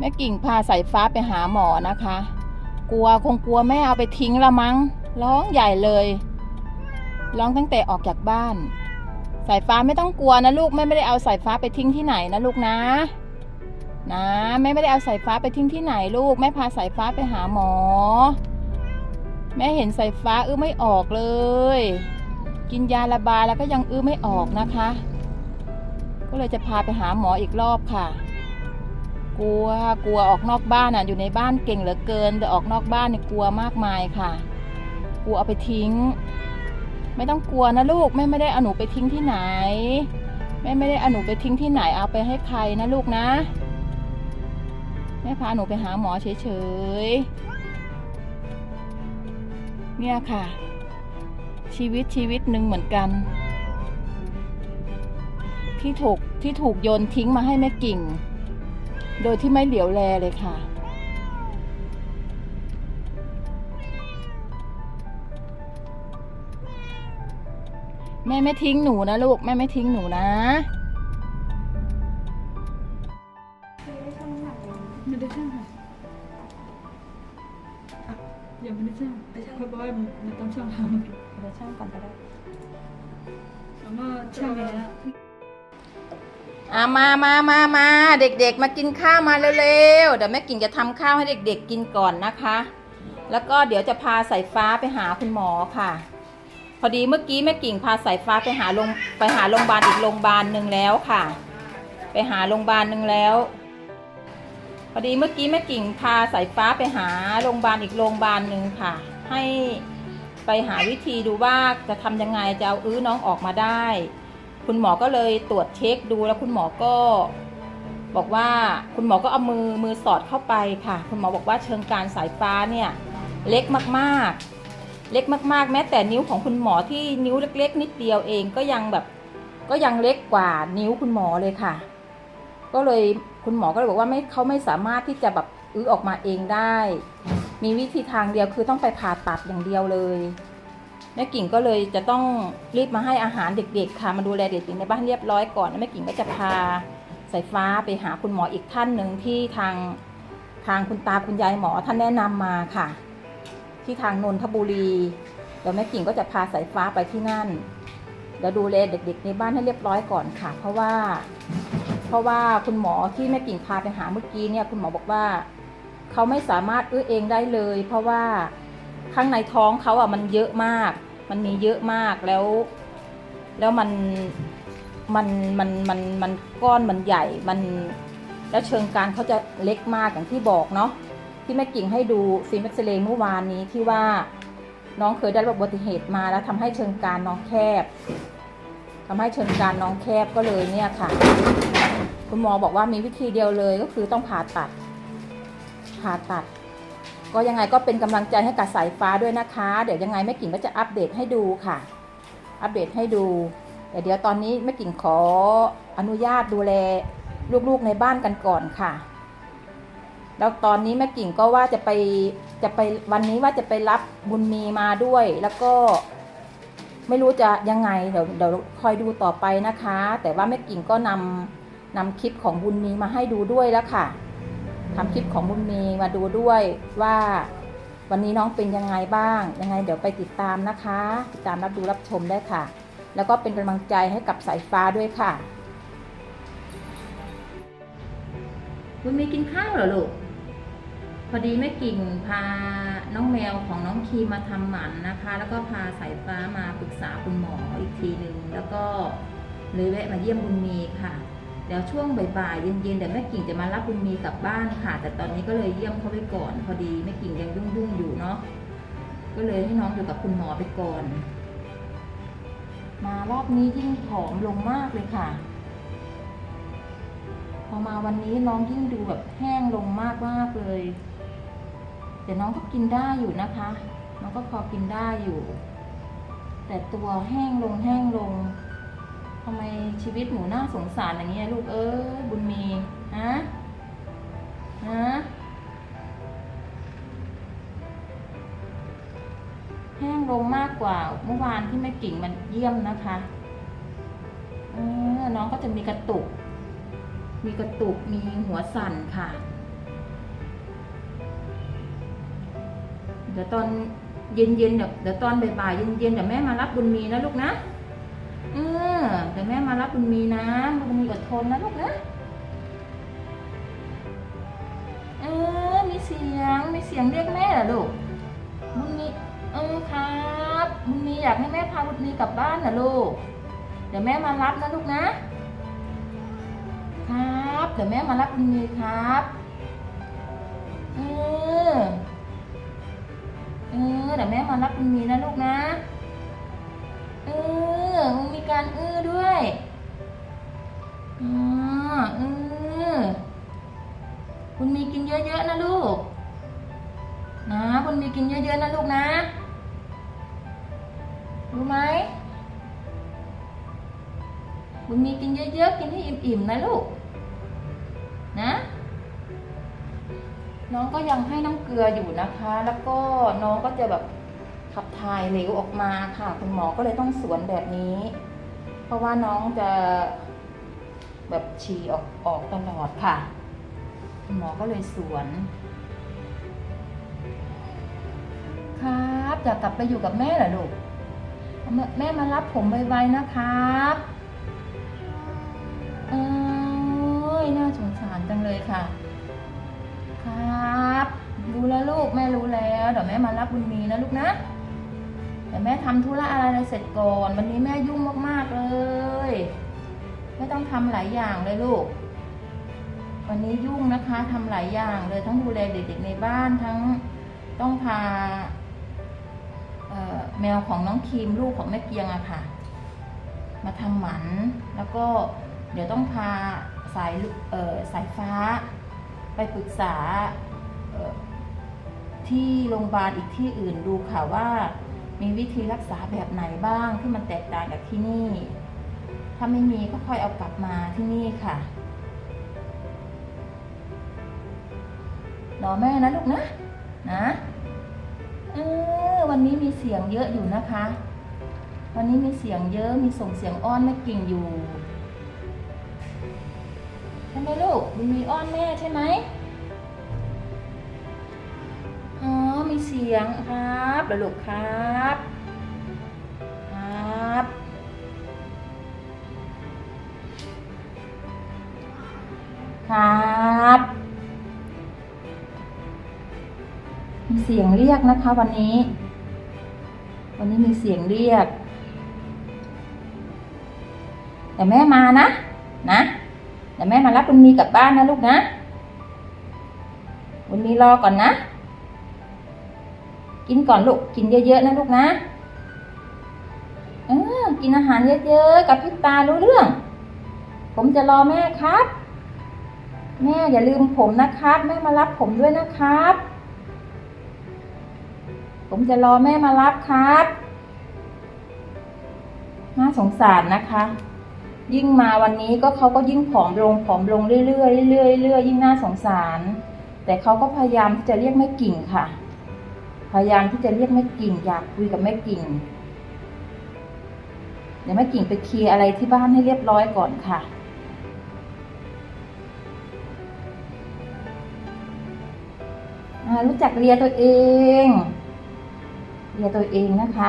แม่กิ่งพาสายฟ้าไปหาหมอนะคะ กลัวคงกลัวแม่เอาไปทิ้งละมั้ง ร้องใหญ่เลย ร้องตั้งแต่ออกจากบ้าน สายฟ้าไม่ต้องกลัวนะลูกแม่ไม่ได้เอาสายฟ้าไปทิ้งที่ไหนนะลูกนะ นะแม่ไม่ได้เอาสายฟ้าไปทิ้งที่ไหนลูก แม่พาสายฟ้าไปหาหมอ แม่เห็นสายฟ้าอื้อไม่ออกเลย กินยาระบายแล้วก็ยังอื้อไม่ออกนะคะ ก็เลยจะพาไปหาหมออีกรอบค่ะ กลัวกลัวออกนอกบ้านอะอยู่ในบ้านเก่งเหลือเกินแต่ออกนอกบ้านเนี่ยกลัวมากมายค่ะกลัวเอาไปทิ้ง ไม่ต้องกลัวนะลูกแม่ไม่ได้เอาหนูไปทิ้งที่ไหนแม่ไม่ได้เอาหนูไปทิ้งที่ไหนเอาไปให้ใครนะลูกนะแม่พาหนูไปหาหมอเฉยๆเนี่ยค่ะ ชีวิตชีวิตหนึ่งเหมือนกัน ที่ถูกที่ถูกโยนทิ้งมาให้แม่กิ่ง โดยที่ไม่เหลียวแลเลยค่ะ แม่ไม่ทิ้งหนูนะลูก แม่ไม่ทิ้งหนูนะไม่ได้ช่างค่ะอะยังไม่ได้ช่างไปช่างค่อยบอกว่ามันต้องช่างทำเดี๋ยวช่างก่อนก็ได้แล้วก็ช่างไปแล้ว อามามามามาเด็กๆ มากินข้าวมาเร็วๆ เดี๋ยวแม่กิ่งจะทำข้าวให้เด็กๆ กินก่อนนะคะ แล้วก็เดี๋ยวจะพาสายฟ้าไปหาคุณหมอค่ะ พอดีเมื่อกี้แม่กิ่งพาสายฟ้าไปหาโรงไปหาโรงพยาบาลอีกโรงพยาบาลหนึ่งแล้วค่ะ ไปหาโรงพยาบาลหนึ่งแล้ว พอดีเมื่อกี้แม่กิ่งพาสายฟ้าไปหาโรงพยาบาลอีกโรงพยาบาลหนึ่งค่ะ ให้ไปหาวิธีดูว่าจะทำยังไงจะเอาอื้อน้องออกมาได้ คุณหมอก็เลยตรวจเช็คดูแล้วคุณหมอก็ บอกว่าคุณหมอก็เอามือมือสอดเข้าไปค่ะ คุณหมอบอกว่าเชิงกานสายฟ้าเนี่ยเล็กมากๆ เล็กมากๆ แม้แต่นิ้วของคุณหมอที่นิ้วเล็ก ๆ นิดเดียวเองก็ยังแบบก็ยังเล็กกว่านิ้วคุณหมอเลยค่ะ ก็เลยคุณหมอก็เลยบอกว่าไม่เขาไม่สามารถที่จะแบบอื้อออกมาเองได้ มีวิธีทางเดียวคือต้องไปผ่าตัดอย่างเดียวเลย แม่กิ่งก็เลยจะต้องรีบมาให้อาหารเด็กๆค่ะมาดูแลเด็กๆในบ้านเรียบร้อยก่อนแล้วแม่กิ่งก็จะพาสายฟ้าไปหาคุณหมออีกท่านหนึ่งที่ทางทางคุณตาคุณยายหมอท่านแนะนำมาค่ะ ที่ทางนนทบุรีเดี๋ยวแม่กิ่งก็จะพาสายฟ้าไปที่นั่นเดี๋ยวดูแลเด็ก ๆ ในบ้านให้เรียบร้อยก่อนค่ะ เพราะว่า เพราะว่าคุณหมอที่แม่กิ่งพาไปหาเมื่อกี้เนี่ยคุณหมอบอกว่า เขาไม่สามารถเอื้อเองได้เลย เพราะว่า ข้างในท้องเขาอะมันเยอะมาก มันมีเยอะมากแล้ว แล้วมันมันมันมันมันก้อนมันใหญ่มันแล้วเชิงกานเขาจะเล็กมากอย่างที่บอกเนาะที่แม่กิ่งให้ดูฟิล์มเอ็กซเรย์เมื่อวานนี้ที่ว่าน้องเคยได้รับอุบัติเหตุมาแล้วทำให้เชิงกานน้องแคบทำให้เชิงกานน้องแคบก็เลยเนี่ยค่ะ คุณหมอบอกว่ามีวิธีเดียวเลยก็คือต้องผ่าตัดผ่าตัด ก็ยังไงก็เป็นกำลังใจให้กับสายฟ้าด้วยนะคะ เดี๋ยวยังไงแม่กิ่งก็จะอัปเดตให้ดูค่ะ อัปเดตให้ดูแต่เดี๋ยวตอนนี้แม่กิ่งขออนุญาตดูแลลูกๆในบ้านกันก่อนค่ะ แล้วตอนนี้แม่กิ่งก็ว่าจะไปจะไปวันนี้ว่าจะไปรับบุญมีมาด้วย แล้วก็ไม่รู้จะยังไงเดี๋ยวเดี๋ยวคอยดูต่อไปนะคะ แต่ว่าแม่กิ่งก็นำนำคลิปของบุญมีมาให้ดูด้วยแล้วค่ะ ทำคลิปของบุญมีมาดูด้วยว่าวันนี้น้องเป็นยังไงบ้าง ยังไงเดี๋ยวไปติดตามนะคะ ติดตามรับดูรับชมได้ค่ะ แล้วก็เป็นกำลังใจให้กับสายฟ้าด้วยค่ะบุญมีกินข้าวเหรอลูกพอดีแม่กิ่งพาน้องแมวของน้องคีมาทำหมันนะคะ แล้วก็พาสายฟ้ามาปรึกษาคุณหมออีกทีหนึ่งแล้วก็เลยแวะมาเยี่ยมบุญมีค่ะ เดี๋ยวช่วงบ่ายๆเย็นๆเดี๋ยวแม่กิ่งจะมารับบุญมีกลับบ้านค่ะ แต่ตอนนี้ก็เลยเยี่ยมเขาไปก่อน พอดีแม่กิ่งยังยุ่งๆอยู่เนาะก็เลยให้น้องอยู่กับคุณหมอไปก่อน มารอบนี้ยิ่งผอมลงมากเลยค่ะ พอมาวันนี้น้องยิ่งดูแบบแห้งลงมากมากเลยแต่น้องก็กินได้อยู่นะคะ น้องก็พอกินได้อยู่ แต่ตัวแห้งลงแห้งลงำไมชีวิตหนูน่าสงสารอย่างเงี้ยลูกเออบุญมีฮะฮะแห้งลงมากกว่าเมื่อวานที่แม่กิ่งมันเยี่ยมนะคะเออน้องก็จะมีกระตุก มีกระตุกมีหัวสั่นค่ะ เดี๋ยวตอนเย็นๆเดี๋ยวเดี๋ยวตอนบ่ายๆเย็นๆเดี๋ยวแม่มารับบุญมีนะลูกนะ อืม เดี๋ยวแม่มารับบุญมีนะบุญมีอดทนนะลูกนะเออมีเสียงมีเสียงเรียกแม่เหรอลูกบุญมีเออครับบุญมีอยากให้แม่พาบุญมีกลับบ้านนะลูก เดี๋ยวแม่มารับนะลูกนะ ครับเดี๋ยวแม่มารับบุญมีครับเออเออเดี๋ยวแม่มารับบุญมีนะลูกนะเออ การเออด้วยอ๋อเออคุณมีกินเยอะๆนะลูก นะคุณมีกินเยอะๆนะลูกนะ รู้ไหมคุณมีกินเยอะๆกินให้อิ่มๆนะลูก นะ น้องก็ยังให้น้ำเกลืออยู่นะคะ แล้วก็น้องก็จะแบบขับถ่ายเหลวออกมาค่ะ คุณหมอก็เลยต้องสวนแบบนี้ เพราะว่าน้องจะแบบฉี่ออกออกตลอดค่ะคุณหมอก็เลยสวน ครับอยากกลับไปอยู่กับแม่เหรอลูก แม่มารับผมไวๆนะครับ เออ แม่ทำธุระอะไรเสร็จก่อน วันนี้แม่ยุ่งมากๆเลย ไม่ต้องทำหลายอย่างเลยลูก วันนี้ยุ่งนะคะทำหลายอย่างเลยทั้งดูแลเด็กๆในบ้านทั้งต้องพาแมวของน้องครีมลูกของแม่เกียงอะค่ะ มาทำหมันแล้วก็เดี๋ยวต้องพาสายสายฟ้า ไปปรึกษาที่โรงพยาบาลอีกที่อื่นดูค่ะว่า มีวิธีรักษาแบบไหนบ้างที่มันแตกต่างจากที่นี่ ถ้าไม่มีก็ค่อยเอากลับมาที่นี่ค่ะรอแม่นะลูกนะนะเออวันนี้มีเสียงเยอะอยู่นะคะ วันนี้มีเสียงเยอะมีส่งเสียงอ้อนแม่กิ่งอยู่ใช่ไหมลูกมันมีอ้อนแม่ใช่ไหม มีเสียงครับเดี๋ยวลูกครับ ครับ ครับ มีเสียงเรียกนะคะวันนี้ วันนี้มีเสียงเรียก แต่แม่มานะ นะเดี๋ยวแม่มารับบุญมีกลับบ้านนะลูกนะบุญมีรอก่อนนะ กินก่อนลูก กินเยอะๆนะลูกนะเออกินอาหารเยอะๆ กับพริบตารู้เรื่อง ผมจะรอแม่ครับ แม่อย่าลืมผมนะครับ แม่มารับผมด้วยนะครับ ผมจะรอแม่มารับครับ น่าสงสารนะคะ ยิ่งมาวันนี้ก็เขาก็ยิ่งผอมลงผอมลงเรื่อยๆเรื่อยๆเรื่อยๆยิ่งน่าสงสาร แต่เขาก็พยายามที่จะเรียกแม่กิ่งค่ะ พยายามที่จะเรียกแม่กิ่ง อยากคุยกับแม่กิ่ง เดี๋ยวแม่กิ่งไปเคลียร์อะไรที่บ้านให้เรียบร้อยก่อนค่ะ รู้จักเรียตัวเอง เรียตัวเองนะคะ